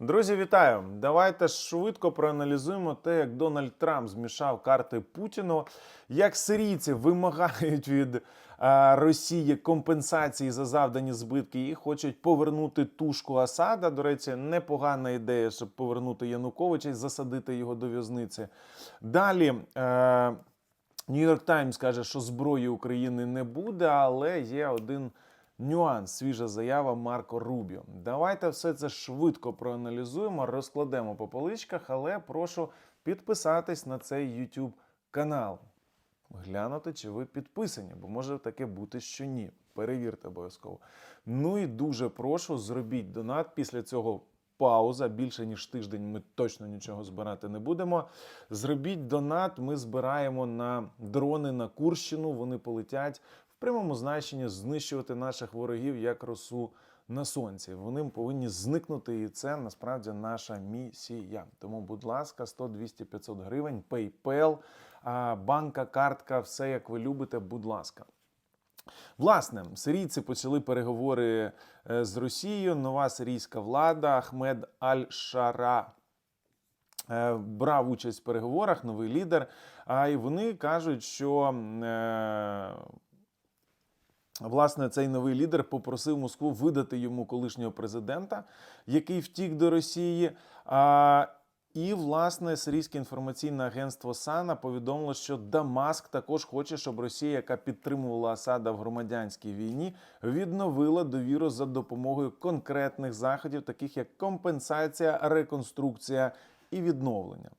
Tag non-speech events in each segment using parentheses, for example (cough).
Друзі, вітаю! Давайте швидко проаналізуємо те, як Дональд Трамп змішав карти Путіну, як сирійці вимагають від е, Росії компенсації за завдані збитки і хочуть повернути тушку Асада. До речі, непогана ідея, щоб повернути Януковича і засадити його до в'язниці. Далі. Е, Нью-Йорк Таймс каже, що зброї України не буде, але є один нюанс, свіжа заява Марко Рубіо. Давайте все це швидко проаналізуємо, розкладемо по поличках, але прошу підписатись на цей YouTube канал. Глянути, чи ви підписані, бо може таке бути, що ні. Перевірте обов'язково. Ну і дуже прошу, зробіть донат. Після цього пауза. Більше ніж тиждень ми точно нічого збирати не будемо. Зробіть донат. Ми збираємо на дрони на Курщину. Вони полетять прямому значенні знищувати наших ворогів як росу на сонці. Вони повинні зникнути, і це насправді наша місія. Тому, будь ласка, 100, 200, 500 гривень, PayPal, банка, картка, все як ви любите, будь ласка. Власне, сирійці почали переговори е, з Росією. Нова сирійська влада Ахмед Аль-Шара е, брав участь в переговорах, новий лідер. А і вони кажуть, що е, власне цей новий лідер попросив Москву видати йому колишнього президента, який втік до Росії. А, і, власне, сирійське інформаційне агентство Сана повідомило, що Дамаск також хоче, щоб Росія, яка підтримувала Асада в громадянській війні, відновила довіру за допомогою конкретних заходів, таких як компенсація, реконструкція і відновлення.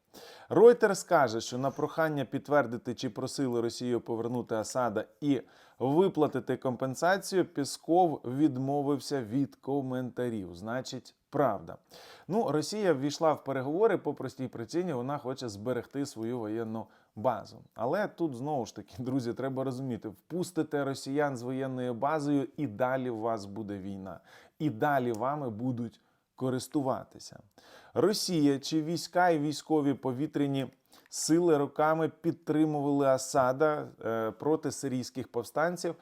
Reuters каже, що на прохання підтвердити, чи просили Росію повернути Асада і виплатити компенсацію, Пісков відмовився від коментарів. Значить, правда. Ну, Росія ввійшла в переговори по простій причині, вона хоче зберегти свою воєнну базу. Але тут знову ж таки, (laughs) друзі, треба розуміти: впустите росіян з воєнною базою, і далі у вас буде війна, і далі вами будуть користуватися. Росія чи війська і військові повітряні сили роками підтримували Асада е, проти сирійських повстанців.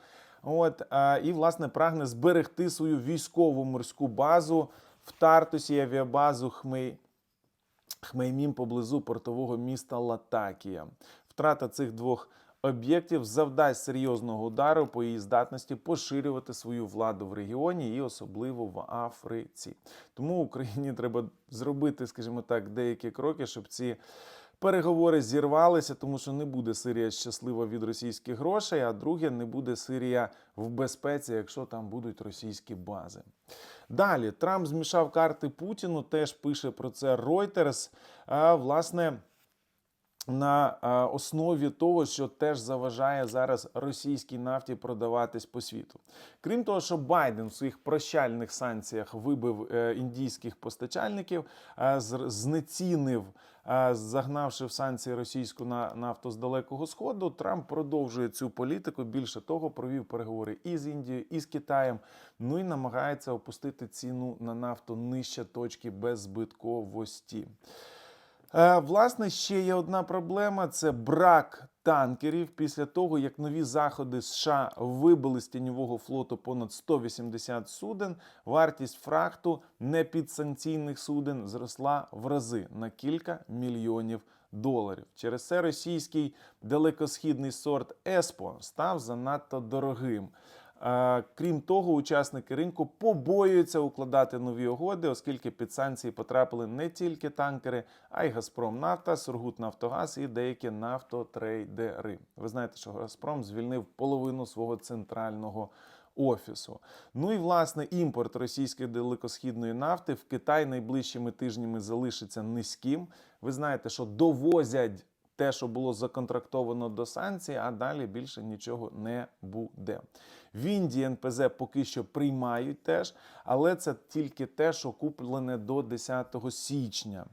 От і власне прагне зберегти свою військову морську базу в Тартусі, авіабазу Хмей. Хмеймім поблизу портового міста Латакія. Втрата цих двох об'єктів завдасть серйозного удару по її здатності поширювати свою владу в регіоні і особливо в Африці. Тому Україні треба зробити, скажімо так, деякі кроки, щоб ці. Переговори зірвалися, тому що не буде Сирія щаслива від російських грошей, а друге, не буде Сирія в безпеці, якщо там будуть російські бази. Далі Трамп змішав карти Путіну, теж пише про це Reuters. А, власне, на основі того, що теж заважає зараз російській нафті продаватись по світу. Крім того, що Байден в своїх прощальних санкціях вибив е, індійських постачальників, е, знецінив, е, загнавши в санкції російську на нафту з далекого сходу, Трамп продовжує цю політику. Більше того, провів переговори і з Індією, і з Китаєм. Ну і намагається опустити ціну на нафту нижче точки беззбитковості. Е, Власне, ще є одна проблема: це брак танкерів після того, як нові заходи США вибили з тіньового флоту понад 180 суден. Вартість фрахту непідсанкційних суден зросла в рази на кілька мільйонів доларів. Через це російський далекосхідний сорт Еспо став занадто дорогим. Крім того, учасники ринку побоюються укладати нові угоди, оскільки під санкції потрапили не тільки танкери, а й Газпромнафта, Сургутнафтогаз і деякі нафтотрейдери. Ви знаєте, що Газпром звільнив половину свого центрального офісу. Ну і власне імпорт російської далекосхідної нафти в Китай найближчими тижнями залишиться низьким. Ви знаєте, що довозять те, що було законтрактовано до санкцій, а далі більше нічого не буде. В Індії НПЗ поки що приймають теж, але це тільки те, що куплене до 10 січня.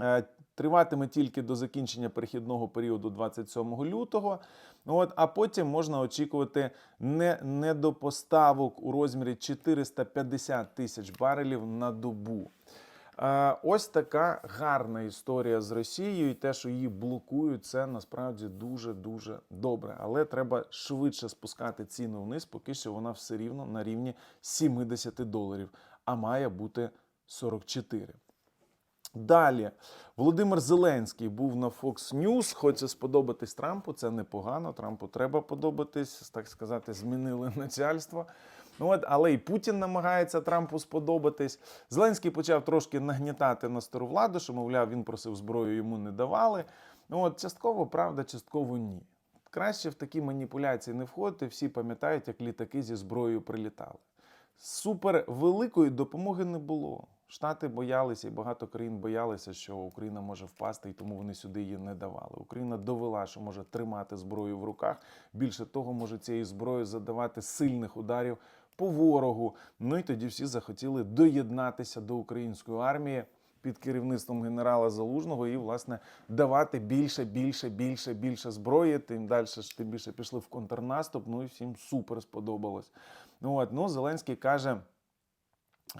Е, Триватиме тільки до закінчення перехідного періоду 27 лютого. От, а потім можна очікувати не, недопоставок у розмірі 450 тисяч барелів на добу. Е, Ось така гарна історія з Росією, і те, що її блокують, це насправді дуже дуже добре. Але треба швидше спускати ціну вниз, поки що вона все рівно на рівні 70 доларів, а має бути 44. Далі Володимир Зеленський був на Fox News. Хоче сподобатись Трампу. Це непогано. Трампу треба подобатись, так сказати, змінили (laughs) начальство. Ну от, але і Путін намагається Трампу сподобатись. Зеленський почав трошки нагнітати на стару владу, що, мовляв, він просив зброю, йому не давали. Ну от частково правда, частково ні. Краще в такі маніпуляції не входити. Всі пам'ятають, як літаки зі зброєю прилітали. Супер великої допомоги не було. Штати боялися, і багато країн боялися, що Україна може впасти, і тому вони сюди її не давали. Україна довела, що може тримати зброю в руках. Більше того, може цією зброєю задавати сильних ударів по ворогу. Ну і тоді всі захотіли доєднатися до української армії під керівництвом генерала Залужного і, власне, давати більше, більше, більше, більше зброї. Тим далі ж тим більше пішли в контрнаступ. Ну і всім супер сподобалось. Ну от ну Зеленський каже.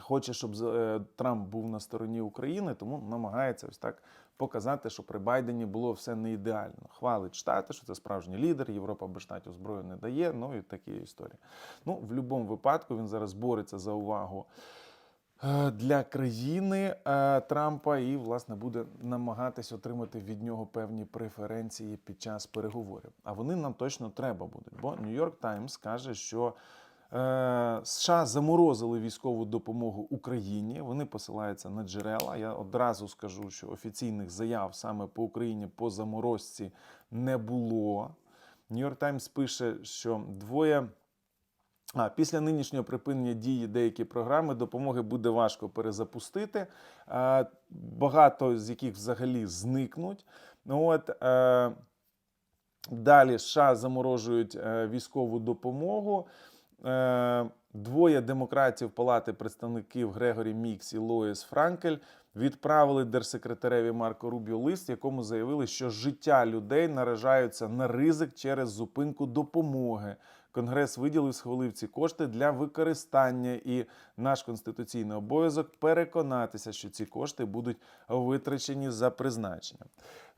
Хоче, щоб е, Трамп був на стороні України, тому намагається ось так показати, що при Байдені було все не ідеально. Хвалить штати, що це справжній лідер. Європа без штатів зброю не дає. Ну і такі історії. Ну, в будь-якому випадку він зараз бореться за увагу е, для країни е, Трампа і, власне, буде намагатись отримати від нього певні преференції під час переговорів. А вони нам точно треба будуть. Бо Нью-Йорк Таймс каже, що. Е, США заморозили військову допомогу Україні. Вони посилаються на джерела. Я одразу скажу, що офіційних заяв саме по Україні по заморозці не було. Нью-Йорк Таймс пише, що двоє. А після нинішнього припинення дії деякі програми допомоги буде важко перезапустити. Е, Багато з яких взагалі зникнуть. Ну от е, далі США заморожують військову допомогу. Е, Двоє демократів Палати представників Грегорі Мікс і Лоїс Франкель відправили держсекретареві Марко Рубіо лист, якому заявили, що життя людей наражаються на ризик через зупинку допомоги. Конгрес виділив схвалив ці кошти для використання, і наш конституційний обов'язок переконатися, що ці кошти будуть витрачені за призначенням.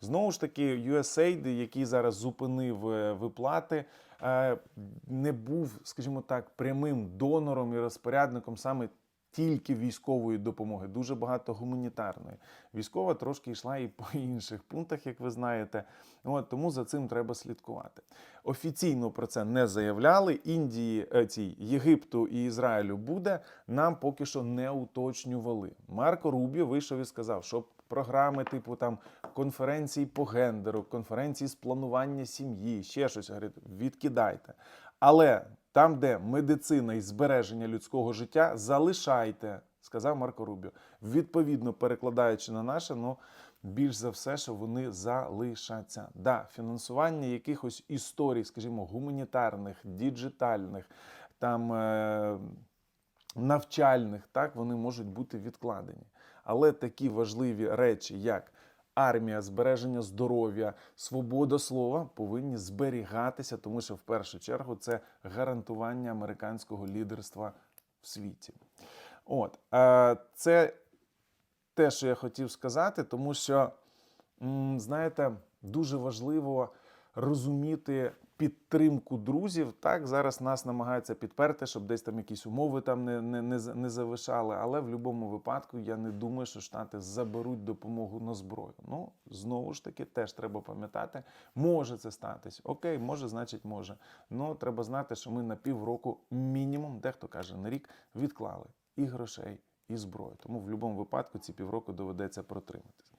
Знову ж таки, USAID, який зараз зупинив е, виплати, е, не був, скажімо так, прямим донором і розпорядником саме тільки військової допомоги, дуже багато гуманітарної. Військова трошки йшла і по (laughs) інших пунктах, як ви знаєте. От, тому за цим треба слідкувати. Офіційно про це не заявляли. Індії, е, цій, Єгипту і Ізраїлю буде. Нам поки що не уточнювали. Марко Рубіо вийшов і сказав, що програми, типу там конференції по гендеру, конференції з планування сім'ї, ще щось говорить, відкидайте. Але там, де медицина і збереження людського життя, залишайте, сказав Марко Рубіо. Відповідно, перекладаючи на наше, ну більш за все, що вони залишаться. Да, фінансування якихось історій, скажімо, гуманітарних, діджитальних, там е- навчальних, так вони можуть бути відкладені. Але такі важливі речі, як армія, збереження здоров'я, свобода слова повинні зберігатися, тому що в першу чергу це гарантування американського лідерства в світі. От е, це те, що я хотів сказати, тому що, знаєте, дуже важливо розуміти підтримку друзів. Так, зараз нас намагаються підперти, щоб десь там якісь умови там не, не, не, не завишали. Але в будь-якому випадку я не думаю, що Штати заберуть допомогу на зброю. Ну, знову ж таки, теж треба пам'ятати, може це статись. Окей, може, значить, може. Ну, треба знати, що ми на півроку мінімум, дехто каже, на рік відклали і грошей, і зброю. Тому в будь-якому випадку ці півроку доведеться протриматися.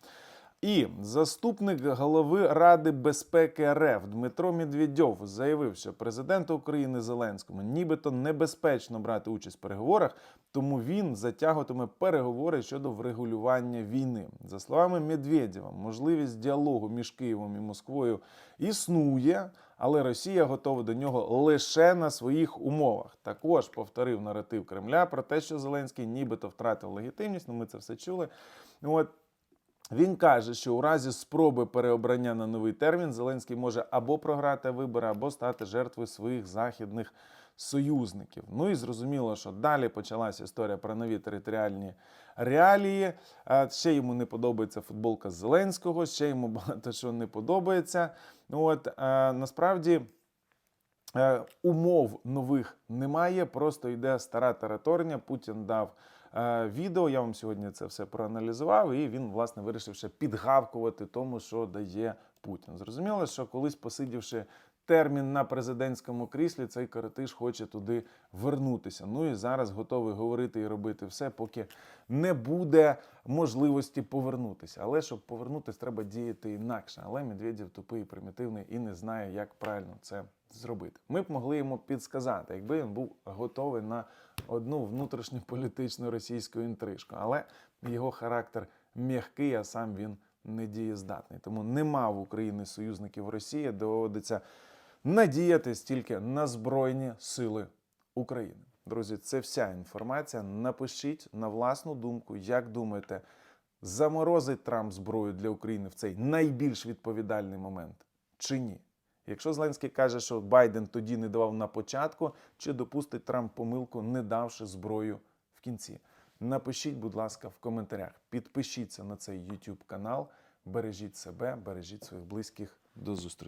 І заступник голови Ради безпеки РФ Дмитро Медведєв заявив, що президенту України Зеленському нібито небезпечно брати участь в переговорах, тому він затягуватиме переговори щодо врегулювання війни. За словами Медведєва, можливість діалогу між Києвом і Москвою існує, але Росія готова до нього лише на своїх умовах. Також повторив наратив Кремля про те, що Зеленський нібито втратив легітимність. Ну, ми це все чули. От він каже, що у разі спроби переобрання на новий термін Зеленський може або програти вибори, або стати жертвою своїх західних союзників. Ну і зрозуміло, що далі почалася історія про нові територіальні реалії. Ще йому не подобається футболка Зеленського, ще йому (laughs) багато що не подобається. От насправді. Е, Умов нових немає, просто йде стара територія. Путін дав відео. Я вам сьогодні це все проаналізував, і він, власне, вирішив ще підгавкувати тому, що дає Путін. Зрозуміло, що колись посидівши термін на президентському кріслі, цей коротиш хоче туди вернутися. Ну і зараз готовий говорити і робити все, поки не буде можливості повернутися. Але щоб повернутися, треба діяти інакше. Але Медведєв тупий, примітивний і не знає, як правильно це зробити. Ми б могли йому підсказати, якби він був готовий на одну внутрішню політичну російську інтрижку. Але його характер м'який, а сам він недієздатний. Тому нема в Україні союзників Росії, доводиться надіятись тільки на Збройні Сили України. Друзі, це вся інформація. Напишіть на власну думку, як думаєте, заморозить Трамп зброю для України в цей найбільш відповідальний момент чи ні? Якщо Зеленський каже, що Байден тоді не давав на початку, чи допустить Трамп помилку, не давши зброю в кінці? Напишіть, будь ласка, в коментарях. Підпишіться на цей YouTube канал. Бережіть себе, бережіть своїх близьких. До зустрічі.